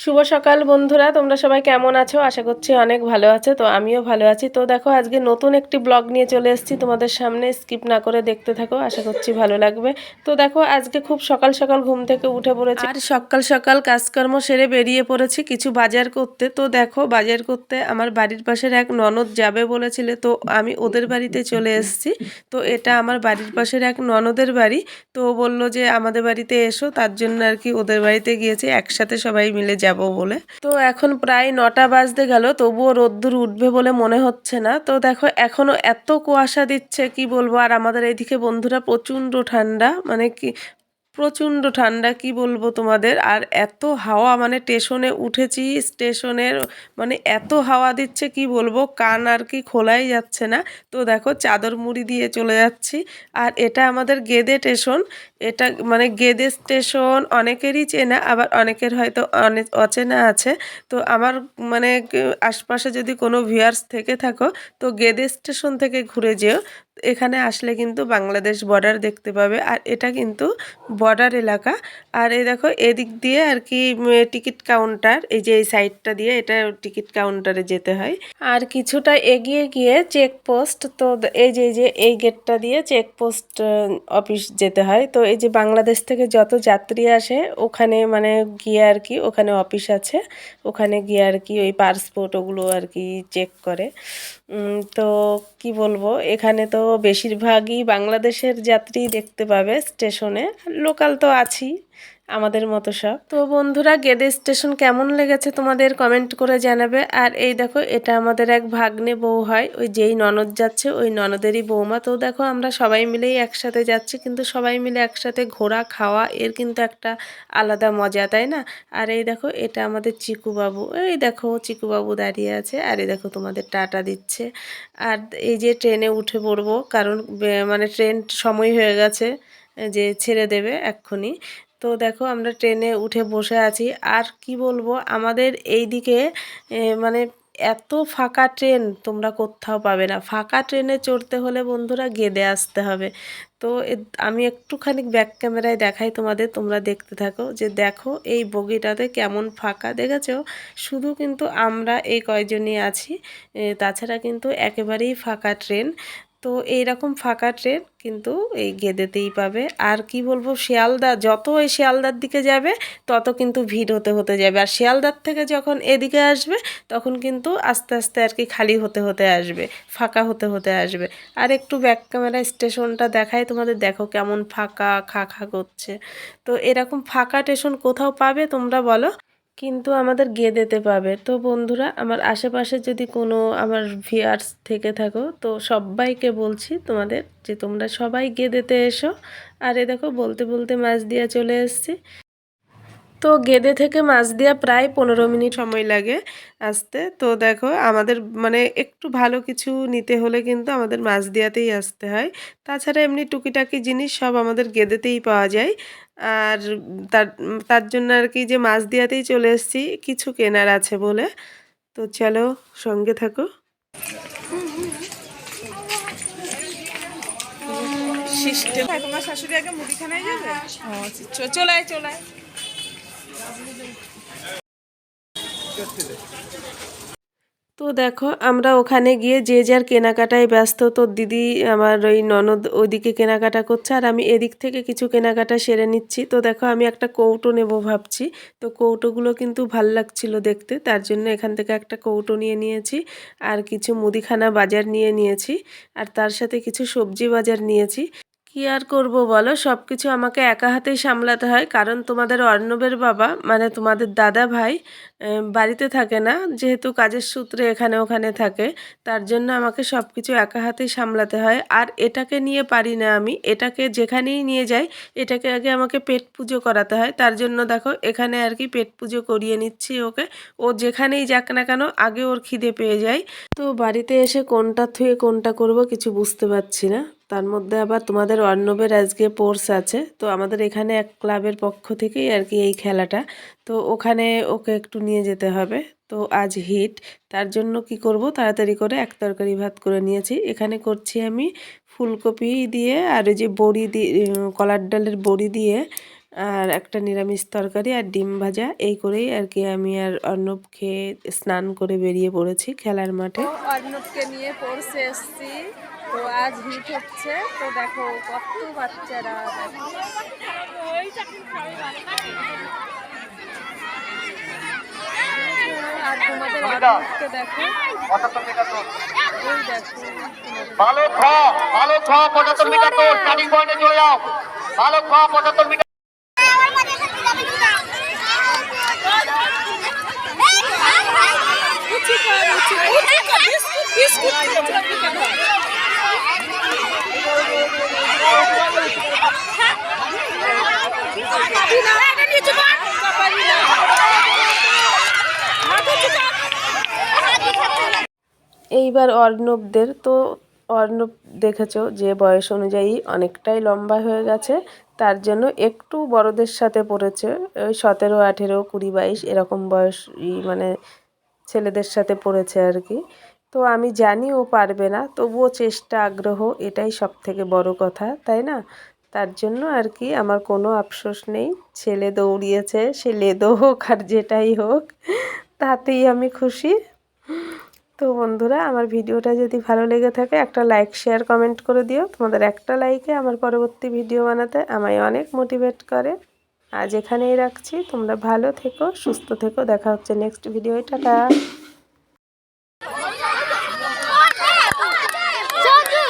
শুভ সকাল বন্ধুরা, তোমরা সবাই কেমন আছো? আশা করছি অনেক ভালো আছো, তো আমিও ভালো আছি। তো দেখো, আজকে নতুন একটি ব্লগ নিয়ে চলে এসেছি, তোমাদের সামনে স্কিপ না করে দেখতে থাকো, আশা করছি ভালো লাগবে। তো দেখো, আজকে খুব সকাল সকাল ঘুম থেকে উঠে পড়েছি। আর সকাল সকাল কাজকর্ম সেরে বেরিয়ে পড়েছি কিছু বাজার করতে। তো দেখো, বাজার করতে আমার বাড়ির পাশের এক ননদ যাবে বলেছিলে, তো আমি ওদের বাড়িতে চলে এসেছি। তো এটা আমার বাড়ির পাশের এক ননদের বাড়ি। তো বলল যে, আমাদের বাড়িতে এসো। তার জন্য আর কি ওদের বাড়িতে গিয়েছি, একসাথে সবাই মিলে যাব। বলে। তো এখন প্রায় নটা বাজতে গেল, তবুও রোদ্দুর উঠবে বলে মনে হচ্ছে না। তো দেখো, এখনও এত কুয়াশা দিচ্ছে, কি বলব? আর আমাদের এইদিকে বন্ধুরা প্রচণ্ড ঠান্ডা মানে কি প্রচণ্ড ঠান্ডা, কি বলব তোমাদের? আর এত হাওয়া মানে স্টেশনে উঠেছি, স্টেশনের মানে এত হাওয়া দিচ্ছে, কি বলব? কান আর কি খোলাই যাচ্ছে না। তো দেখো, চাদর মুড়ি দিয়ে চলে যাচ্ছি। আর এটা আমাদের গেদে স্টেশন। এটা মানে গেদে স্টেশন অনেকেরই চেনা, আবার অনেকের হয়তো অনেক অচেনা আছে। তো আমার মানে আশপাশে যদি কোনো ভিউয়ার্স থেকে থাকো, তো গেদে স্টেশন থেকে ঘুরে যেও। এখানে আসলে কিন্তু বাংলাদেশ বর্ডার দেখতে পাবে। আর এটা কিন্তু বর্ডার এলাকা। আর এই দেখো, এদিক দিয়ে আর কি টিকিট কাউন্টার এই যে এই সাইডটা দিয়ে এটা টিকিট কাউন্টারে যেতে হয়। আর কিছুটা এগিয়ে গিয়ে চেকপোস্ট তো এই যে এই যে এই গেটটা দিয়ে চেকপোস্ট অফিস যেতে হয়। তো এই যে বাংলাদেশ থেকে যত যাত্রী আসে, ওখানে মানে গিয়ে আর কি, ওখানে অফিস আছে। ওখানে গিয়ে আর কি ওই পাসপোর্ট ওগুলো আর কি চেক করে। তো কি বলব, এখানে তো বেশিরভাগই বাংলাদেশের যাত্রী দেখতে পাবে স্টেশনে। লোকাল তো আছি আমাদের মতো সব। তো বন্ধুরা, গেদে স্টেশন কেমন লেগেছে তোমাদের কমেন্ট করে জানাবে। আর এই দেখো, এটা আমাদের এক ভাগ্নে বউ হয়। ওই যেই ননদ যাচ্ছে, ওই ননদেরই বৌমা। তো দেখো, আমরা সবাই মিলেই একসাথে যাচ্ছি, কিন্তু সবাই মিলে একসাথে ঘোরা, খাওয়া, এর কিন্তু একটা আলাদা মজা, তাই না? আর এই দেখো, এটা আমাদের চিকুবাবু। এই দেখো, চিকুবাবু দাঁড়িয়ে আছে। আর এই দেখো, তোমাদের টাটা দিচ্ছে। আর এই যে ট্রেনে উঠে পড়ব, কারণ মানে ট্রেন সময় হয়ে গেছে, যে ছেড়ে দেবে এক্ষুনি। তো দেখো আমরা ট্রেনে উঠে বসে আছি। আর কি বলব, আমাদের এই দিকে মানে এত ফাঁকা ট্রেন তোমরা কোথাও পাবে না। ফাঁকা ট্রেনে চড়তে হলে বন্ধুরা গেদে আসতে হবে। তো আমি একটুখানি ব্যাক ক্যামেরায় দেখাই তোমাদের, তোমরা দেখতে থাকো যে দেখো এই বগিটাতে কেমন ফাঁকা, দেখেছ? শুধু কিন্তু আমরা এই কয়জনই আছি তাছাড়া কিন্তু একেবারেই ফাঁকা ট্রেন। তো এইরকম ফাঁকা ট্রেন কিন্তু এই গেদেতেই পাবে। আর কি বলব, শিয়ালদা যত ওই শিয়ালদার দিকে যাবে, তত কিন্তু ভিড় হতে হতে যাবে। আর শিয়ালদার থেকে যখন এদিকে আসবে, তখন কিন্তু আস্তে আস্তে আর কি খালি হতে হতে আসবে, ফাঁকা হতে হতে আসবে। আর একটু ব্যাক ক্যামেরা স্টেশনটা দেখায় তোমাদের দেখো কেমন ফাঁকা খা খা করছে। তো এরকম ফাঁকা স্টেশন কোথাও পাবে তোমরা বলো। কিন্তু আমাদের গেদেতে পাবে। তো বন্ধুরা, আমার আশেপাশে যদি কোনো আমার ভিয়ার্স থেকে থাকো, তো সবাইকে বলছি তোমাদের যে তোমরা সবাই গেদেতে এসো। আর এ দেখো, বলতে বলতে মাছ দিয়া চলে এসেছি। তো গেদে থেকে মাছ দিয়া প্রায় পনেরো মিনিট সময় লাগে আসতে। তো দেখো, আমাদের মানে একটু ভালো কিছু নিতে হলে কিন্তু আমাদের মাছ দিয়াতেই আসতে হয়। তাছাড়া এমনি টুকিটাকি জিনিস সব আমাদের গেদেতেই পাওয়া যায়। আর তার তার জন্য আর কি যে মাছ দিয়াতেই চলে এসেছি, কিছু কেনার আছে বলে। তো চলো সঙ্গে থাকো। চলায় তো দেখো, আমরা ওখানে গিয়ে যে যার কেনাকাটায় ব্যস্ত, তো দিদি আমার ওই ননদ ওইদিকে কেনাকাটা করছে আর আমি এদিক থেকে কিছু কেনাকাটা সেরে নিচ্ছি। তো দেখো, আমি একটা কৌটো নেব ভাবছি। তো কৌটোগুলো কিন্তু ভালো লাগছিল দেখতে, তার জন্য এখান থেকে একটা কৌটো নিয়ে নিয়েছি আর কিছু মুদিখানা বাজার নিয়ে নিয়েছি আর তার সাথে কিছু সবজি বাজার নিয়েছি। কি আর করব বলো? সব কিছু আমাকে একা হাতেই সামলাতে হয়। কারণ তোমাদের অর্ণবের বাবা মানে তোমাদের দাদা ভাই বাড়িতে থাকে না। যেহেতু কাজের সূত্রে এখানে ওখানে থাকে, তার জন্য আমাকে সব কিছু একা হাতেই সামলাতে হয়। আর এটাকে নিয়ে পারি না আমি। এটাকে যেখানেই নিয়ে যাই, এটাকে আগে আমাকে পেট পুজো করাতে হয়। তার জন্য দেখো, এখানে আর কি পেট পুজো করিয়ে নিচ্ছি ওকে। ও যেখানেই যাক না কেন, আগে ওর খিদে পেয়ে যায়। তো বাড়িতে এসে কোনটা থুয়ে কোনটা করব কিছু বুঝতে পারছি না। তার মধ্যে আবার তোমাদের অর্ণবের আজকে পোর্স আছে। তো আমাদের এখানে এক ক্লাবের পক্ষ থেকেই আর কি এই খেলাটা। তো ওখানে ওকে একটু নিয়ে যেতে হবে। তো আজ হিট তার জন্য কি করব? তাড়াতাড়ি করে এক তরকারি ভাত করে নিয়েছি। এখানে করছি আমি ফুলকপি দিয়ে আর ওই যে বড়ি দিয়ে কলার ডালের বড়ি দিয়ে আর একটা নিরামিষ তরকারি আর ডিম ভাজা। এই করেই আর কি আমি আর অর্ণব খেয়ে স্নান করে বেরিয়ে পড়েছি খেলার মাঠে। অর্ণবকে নিয়ে পড়ছে এসছি। তো আজ হিট হচ্ছে। তো দেখো কত বাচ্চারা দেখো। আর তোমাদের অর্ণবকে দেখো। ওই ভালো ছ ভালো ছ পঁচাত্তর মিটার তো স্টার্টিং পয়েন্টে চলে যাও। ভালো ছ পঁচাত্তর মিটার এইবার অর্ণবদের, তো অর্ণব দেখেছ যে বয়স অনুযায়ী অনেকটাই লম্বা হয়ে গেছে। তার জন্য একটু বড়দের সাথে পড়েছে। ওই সতেরো, আঠেরো, কুড়ি, বাইশ এরকম বয়স মানে ছেলেদের সাথে পড়েছে আর কি। তো আমি জানি ও পারবে না, তবুও চেষ্টা আগ্রহ, এটাই সব থেকে বড় কথা, তাই না? তার জন্য আর কি আমার কোনো আফসোস নেই। ছেলে দৌড়িয়েছে, সে লেদো হোক আর যেটাই হোক, তাতেই আমি খুশি। তো বন্ধুরা, আমার ভিডিওটা যদি ভালো লেগে থাকে, একটা লাইক শেয়ার কমেন্ট করে দিও। তোমাদের একটা লাইকে আমার পরবর্তী ভিডিও বানাতে আমায় অনেক মোটিভেট করে। আজ এখানেই রাখছি। তোমরা ভালো থেকো, সুস্থ থেকো। দেখা হচ্ছে নেক্সট ভিডিও টাটা। Jojo!